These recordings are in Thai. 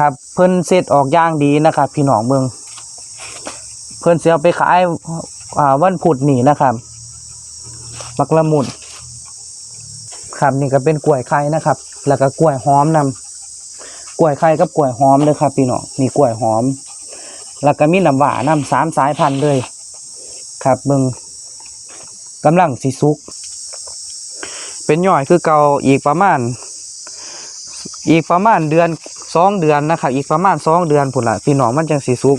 ครับ เพิ่นเสร็จออกย่างดีนะครับ พี่น้องเมือง เพิ่นเสียไปขายอ่าวันพุธนี่นะครับมักละมุดครับนี่ก็เป็นกล้วยไข่นะครับ แล้วก็กล้วยหอมนำกล้วยไข่กับกล้วยหอมเลยครับพี่น้องนี่กล้วยหอม แล้วก็มีน้ำหวานนำสามสายพันธุ์เลย ครับเบิงกำลังสิสุก เป็นย่อยคือเก่าอีกประมาณ อีกประมาณเดือนสองเดือนนะครับอีกประมาณสองเดือนผุนละพี่น้องมันจังสิสุก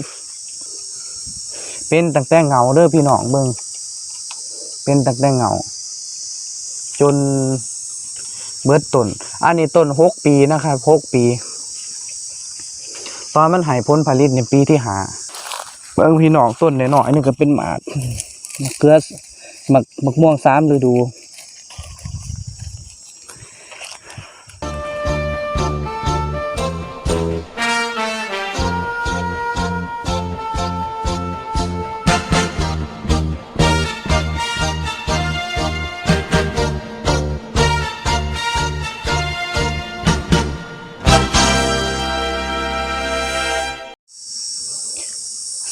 เป็นตั้งแต่เงาเด้อพี่น้องเบิงเป็นตั้งแต่เงาจนเบิดต้นอันนี้ต้นหกปีนะครับหกปี ตอนมันหายพ้นผลิตในปีที่หาเบิ่งพี่น้องต้นหน่อยๆนี่ก็เป็นหมากมะเขือหมักมะม่วงสามฤดู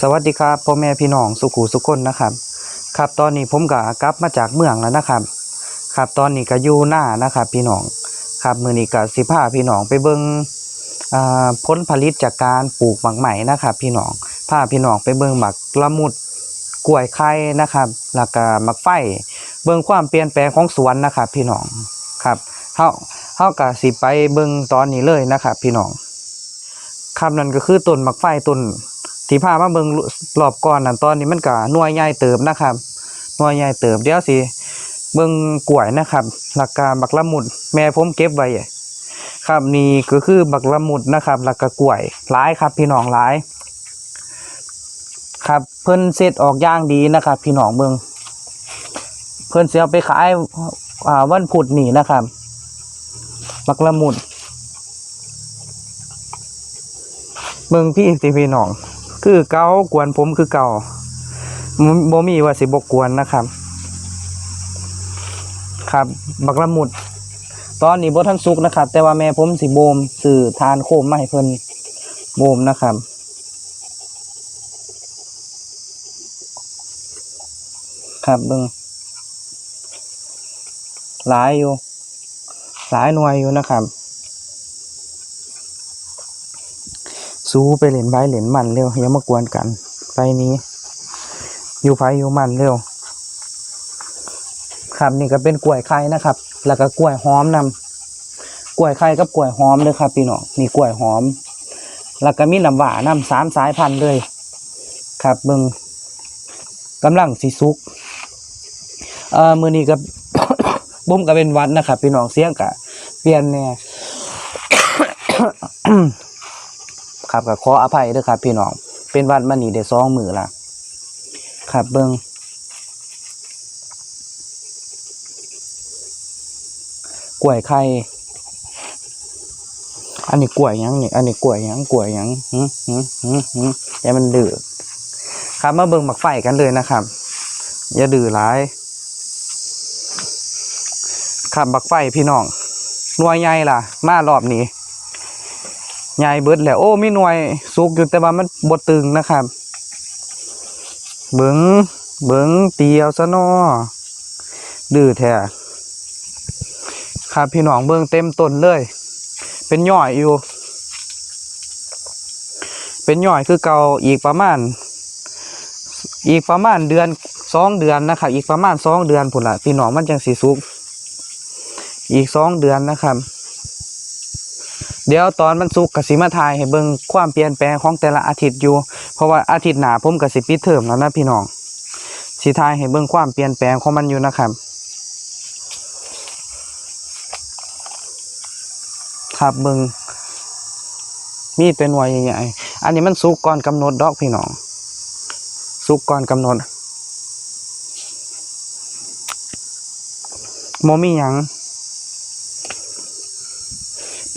สวัสดีครับพ่อแม่พี่น้องสุขุสุคนนะครับ ครับตอนนี้ผมก็กลับมาจากเมืองแล้วนะครับ ครับตอนนี้ก็อยู่หน้านะครับ พี่น้องครับมือนี้ก็สิพาพี่น้องไปเบิ่งอ่าผลผลิตจากการปลูกหมักใหม่นะครับ พี่น้องพาพี่น้องไปเบิ่งหมักละมุดกล้วยไข่นะครับแล้วก็หมักไฟเบิ่งความเปลี่ยนแปลงของสวนนะครับ พี่น้องครับเฮาเฮาก็สิไปเบิ่งตอนนี้เลยนะครับ พี่น้องครับนั่นก็คือต้นหมักไฟต้น ที่พามาเบิ่งรอบก่อนนั่นตอนนี้มันก็หน่วยใหญ่เติบนะครับหน่วยใหญ่เติบเดี๋ยวสิเบิ่งกล้วยนะครับหลักการบักละมุด แม่ผมเก็บไว้ครับนี่ก็คือบักละมุดนะครับแล้วก็กล้วยหลายครับ พี่น้องหลาย ครับเพิ่นเสร็จออกย่างดีนะครับ พี่น้องเบิ่งเพิ่นเสิเอาไปขายอ่าวันพุธนี่นะครับบักละมุดเบิ่งพี่สิพี่น้อง คือเกากวนผมคือเก่าบ่บ่มีว่าสิบกวนนะครับ ครับ บักละมุด ตอนนี้บ่ทันสุกนะครับ แต่ว่าแม่ผมสิโบมสื่อทานโคมมาให้เพิ่นโบมนะครับครับเบิ่งหลายอยู่ หลายหน่วยอยู่นะครับ สู้ไปเหรียญใบเหรียญมันเร็วอย่ามากวนกัน ไปนี้ อยู่ไฟอยู่มันเร็วครับนี่ก็เป็นกล้วยไข่นะครับ แล้วก็กล้วยหอมนำกล้วยไข่กับกล้วยหอมเลยครับพี่น้องนี่กล้วยหอม แล้วก็มีน้ำหวานนำสามสายพันธุ์เลย ครับเบิงกำลังสิสุกเอ่อมือนี้ก็บุ้มก็เป็นวัดนะครับพี่น้องเสียงกะเปลี่ยนแน่ ครับก็ขออภัยด้วยครับ พี่น้องเป็นวัดมานี่ได้สองมือละครับเบิงกล้วยไข่อันนี้กล้วยยังนี่อันนี้กล้วยยังกล้วยยังหืมหืมหืมหืมอย่ามันดื้อครับมาเบิ่งหมักไฟกันเลยนะครับ อย่าดื้อหลายครับบักไฟพี่น้องหน่วยใหญ่ล่ะ มารอบนี้ ใหญ่เบิดแหล้วโอ้มีหน่วยสุกอยู่แต่ว่ามันบดตึงนะครับ เบิงเบิงเตียวซะนอดื้อแท้ครับพี่น้องเบิงเต็มต้นเลย เป็นย่อยอยู่ เป็นย่อยคือเก่าอีกประมาณ อีกประมาณเดือนสองเดือนนะครับ อีกประมาณสองเดือนผุนละพี่น้องมันจังสีสุก อีกสองเดือนนะครับ เดี๋ยวตอนมันสุกกสิมาทายให้เบิ่งความเปลี่ยนแปลงของแต่ละอาทิตย์อยู่ เพราะว่าอาทิตย์หน้าผมก็สิปิดเทอมแล้วนะพี่น้องสิทายให้เบิ่งความเปลี่ยนแปลงของมันอยู่นะครับ ครับเบิ่งมีเป็นวัยใหญ่ๆอันนี้มันสุกก่อนกำหนดดอกพี่น้องสุกก่อนกำหนดโมมีหยัง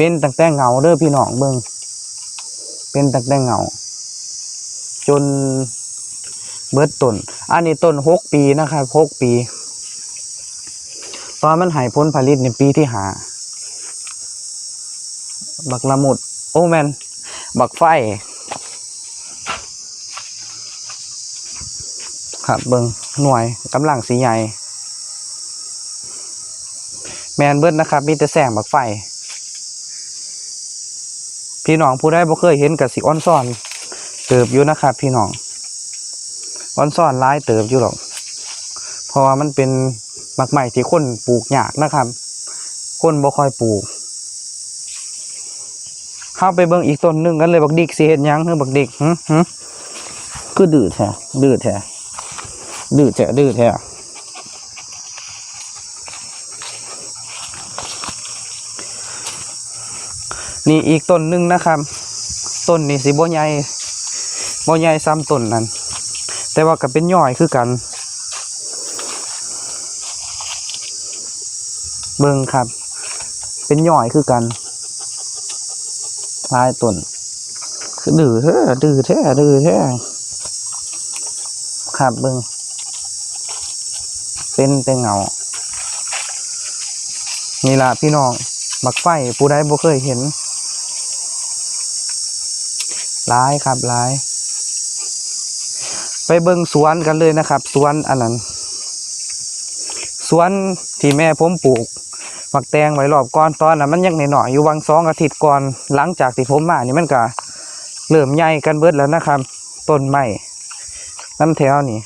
เป็นตั้งแต่เงาเด้อพี่น้องเบิ่งเป็นตั้งแต่เงา จนเบิดต้น อันนี้ต้นหกปีนะครับหกปี ตอนมันหายพ้นผลิตในปีที่หา บักละมุด โอ้แมนบักไฟ ครับเบิงหน่วยกำลังสีใหญ่ แมนเบิดนะครับ มีแต่แสงบักไฟ พี่น้องผู้ใดบ่เคยเห็นกับสิอ้อนซ่อนเติบอยู่นะครับ พี่น้องอ้อนซ่อนร้ายเติบอยู่หรอกเพราะว่ามันเป็นหมักใหม่ที่คนปลูกยากนะครับ คนบ่ค่อยปลูกเข้าไปเบิ่งอีกต้นหนึงกันเลยบักดิกสิเฮ็ดหยังเฮ้บักดิกหึหึคือดื้อแท้ดื้อแท้ดื้อแท้ดื้อแท้ นี่อีกต้นหนึงนะครับ ต้นนี่สิบ่ใหญ่บ่ใหญ่ซ้ำต้นนั้น แต่ว่าก็เป็นย่อยคือกัน เบิ่งครับ เป็นย่อยคือกันลายต้นคือดื้อแท้ดื้อแท้ดื้อแท้ครับเบิ่งเป็นแต่เงานี่ล่ะพี่น้องบักไฟผู้ใดบ่เคยเห็น หลายครับหลาย ไปเบิ่งสวนกันเลยนะครับ สวนอันนั้น สวนที่แม่ผมปลูกหมักแตงไว้รอบก่อนตอนนั้นมันยังหน่อยๆอยู่วังสองอาทิตย์ก่อนหลังจากที่ผมมานี่มันก็เริ่มใหญ่กันเบิดแล้วนะครับต้นไม้น้ำแถวนี่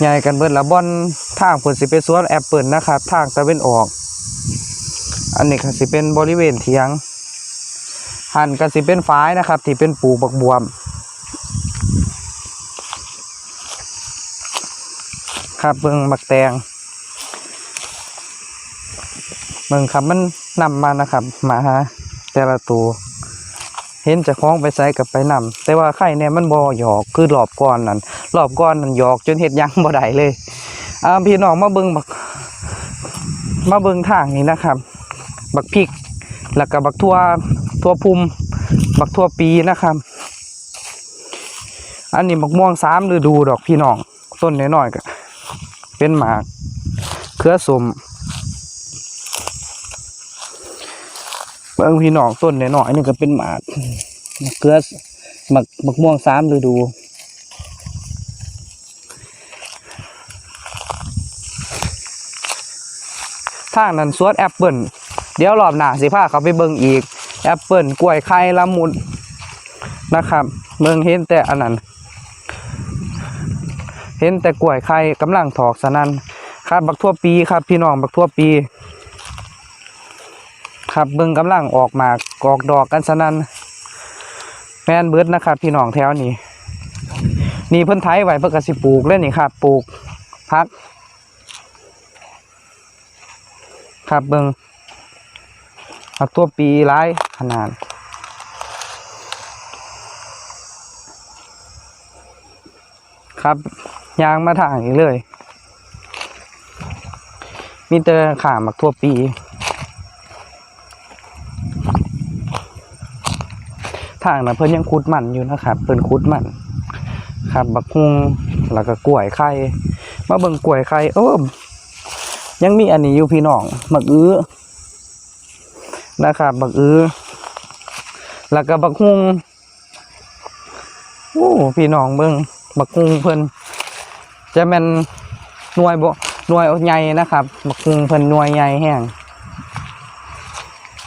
ใหญ่กันเบิดแล้วบอนทางผลสิเป็นสวนแอปเปิลนะครับทางตะเวนออก อันนี้ก็สิเป็นบริเวณเทียง หันก็สิเป็นฝ้ายนะครับ ที่เป็นปลูกบักบวม ครับเบิ่งบักแตงเบิ่งครับมันนำมานะครับมาฮะแต่ละตัวเห็นจะคล้องไปใส่กับไปนำแต่ว่าไข่เนี่ยมันบ่หยอกคือรอบก่อนนั่นรอบก่อนนั่นหยอกจนเฮ็ดยังบ่ได้เลยอ่าพี่น้องมาเบิ่งบักมาเบิ่งทางนี้นะครับ บักพริกแล้วก็บักทั่ว ทั่วพุมบักทั่วปีนะครับ อันนี้บักม่วงสามฤดูดอกพี่น้อง ต้นน้อยๆก็เป็นหมากเครือสมเบิ่งพี่น้องต้นน้อยๆนี่ก็เป็นหมากเครือหมักหมักม่วงสามฤดู ทางนั้นสวนแอปเปิลเดี๋ยวรอบหน้าสิพาเขาไปเบิ่งอีก แอปเปิลกล้วยไข่ละมุนนะครับเบิ่งเห็นแต่อันนั้นเห็นแต่กล้วยไข่กำลังถอกสนันครับบักทั่วปีครับ พี่น้องบักทั่วปี ครับเบิ่งกำลังออกมากออกดอกกันสนันแมนเบิดนะครับ พี่น้องแถวนี้นี่เพิ่นไถไว้เพิ่นก็สิปลูกแล้วนี่ครับปลูกพัก ครับเบิ่ง บักทั่วปีร้ายขนาด ครับ ยางมาทางนี้เลย มีแต่ขาหมักทั่วปี ทางนะเพิ่นยังคุดมันอยู่นะครับ เพิ่นคุดมันครับ บักฮุงแล้วก็กล้วยไข่มาเบิ่งกล้วยไข่เออยังมีอันนี้อยู่พี่น้องบักอื้อ นะครับบักอือแล้วก็บักฮุงโอ้พี่น้องเบิ่งบักฮุงเพิ่นจะแม่นหน่วยบ่หน่วยใหญ่นะครับบักฮุงเพิ่นหน่วยใหญ่แห้ง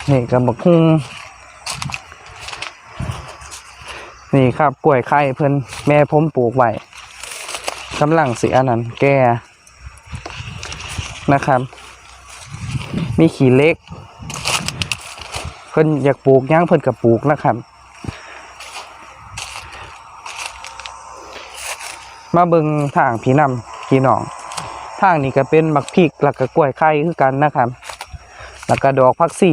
นี่กับบักฮุงนี่ครับกล้วยไข่เพิ่นแม่ผมปลูกไว้กำลังสิอันนั้นแก่นะครับ มีขี้เล็ก พิ่นอยากปลูกหยังเพิ่นก็ปลูกนะครับ มาเบิงทางพี่นำพี่น้องทางนี้ก็เป็นมักพริกแล้วก็กล้วยไข่คือกันนะครับ แล้วก็ดอกผักสี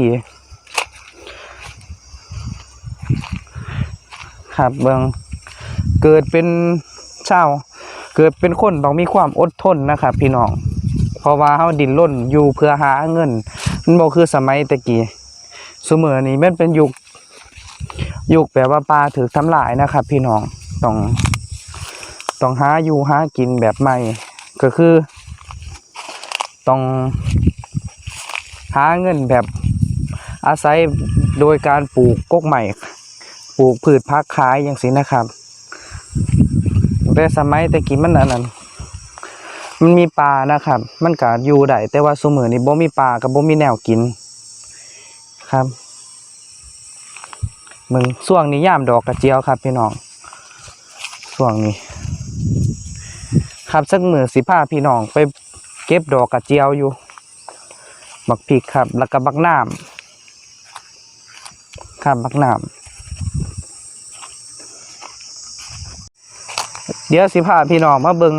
ครับเบิงเกิดเป็นชาวเกิดเป็นคนต้องมีความอดทนนะครับ พี่น้องเพราะว่าเฮาดิ้นรนอยู่เพื่อหาเงินมันบ่คือสมัยตะกี้ สมัยนี้มันเป็นยุคยุคแบบว่าปลาถูกทำลายนะครับ พี่น้องต้องต้องหาอยู่หากินแบบใหม่ ก็คือต้องหาเงินแบบอาศัยโดยการปลูกกกใหม่ ปลูกพืชพักขายอย่างสินะครับแต่สมัยแต่กี้มันอันนั้นมันมีปลานะครับ มันก็อยู่ได้แต่ว่าสมือนี้บ่มีปลากับบ่มีแนวกิน ครับมึงช่วงนี้ย่ามดอกกระเจียวครับพี่น้องช่วงนี้ ครับสักมือสิพาพี่น้องไปเก็บดอกกระเจียวอยู่ บักพริกครับ แล้วก็บักน้ำครับบักน้ำเดี๋ยวสิพาพี่น้องมาเบิง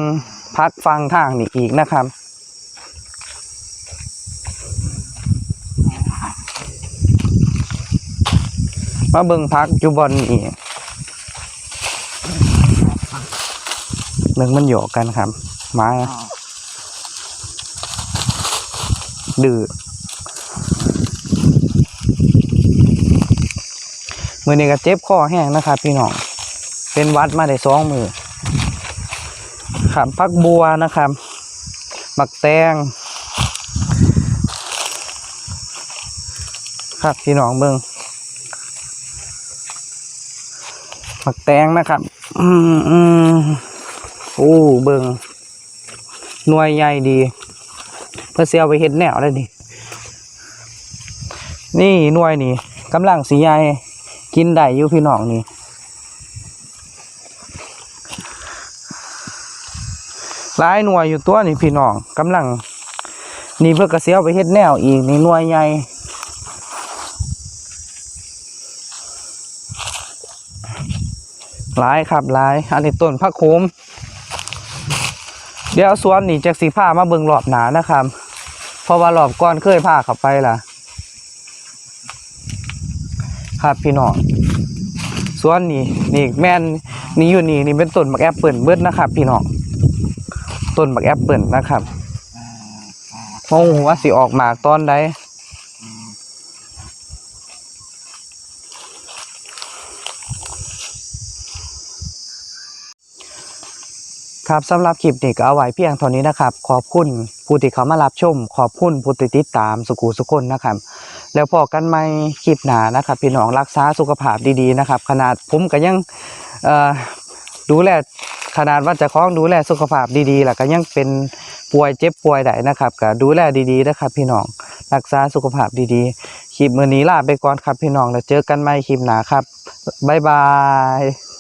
พักฟังทางนี่อีกนะครับ มาเบิงพักอยู่บอนนี่เบิงมันหยอกกันครับมาดื้อมือนี้ก็เจ็บคอแห้งนะครับพี่น้อง เป็นวัดมาได้สองมือครับพักบัวนะครับบักแตงครับพี่น้องเบิง ผักแตงนะครับ อืมอืมโอ้เบิงหน่วยใหญ่ดี เพื่อเสียเอาไปเห็ดแนวได้ดินี่หน่วยนี่กำลังสีใหญ่กินได้อยู่พี่น้องนี่หลายหน่วยอยู่ตัวนี่พี่น้องกำลัง นี่เพื่อกระเสียวไปเฮ็ดแนวอีกนี่หน่วยใหญ่ หลายครับหลายอันนี้ต้นพักโคมเดี๋ยวสวนนี่จากสีผ้ามาเบิ่งรอบหนานะครับเพราะว่ารอบก่อนเคยพาข้าไปล่ะ ครับพี่น้องสวนนี่นี่แม่นนี่อยู่นี่นี่เป็นต้นบักแอปเปิลเบิดนะครับ พี่น้องต้นบักแอปเปิลนะครับโอ้โหว่าสิออกหมากตอนใด ครับสำหรับคลิปนี้ก็เอาไว้เพียงเท่านี้นะครับ ขอบคุณผู้ที่เขามารับชม ขอบคุณผู้ที่ติดตามสุขุสุคนนะครับ แล้วพอกันไม่คลิปหนานะครับ พี่น้องรักษาสุขภาพดีๆนะครับ ขนาดผมก็ยังดูแลขนาดว่าจะคล้องดูแลสุขภาพดีๆแล้วก็ยังเป็นป่วยเจ็บป่วยได้นะครับก็ดูแลดีๆนะครับ พี่น้องรักษาสุขภาพดีๆคลิปมือนี้ลาไปก่อนครับพี่น้องแล้วเจอกันใหม่คลิปหนาครับบ๊ายบาย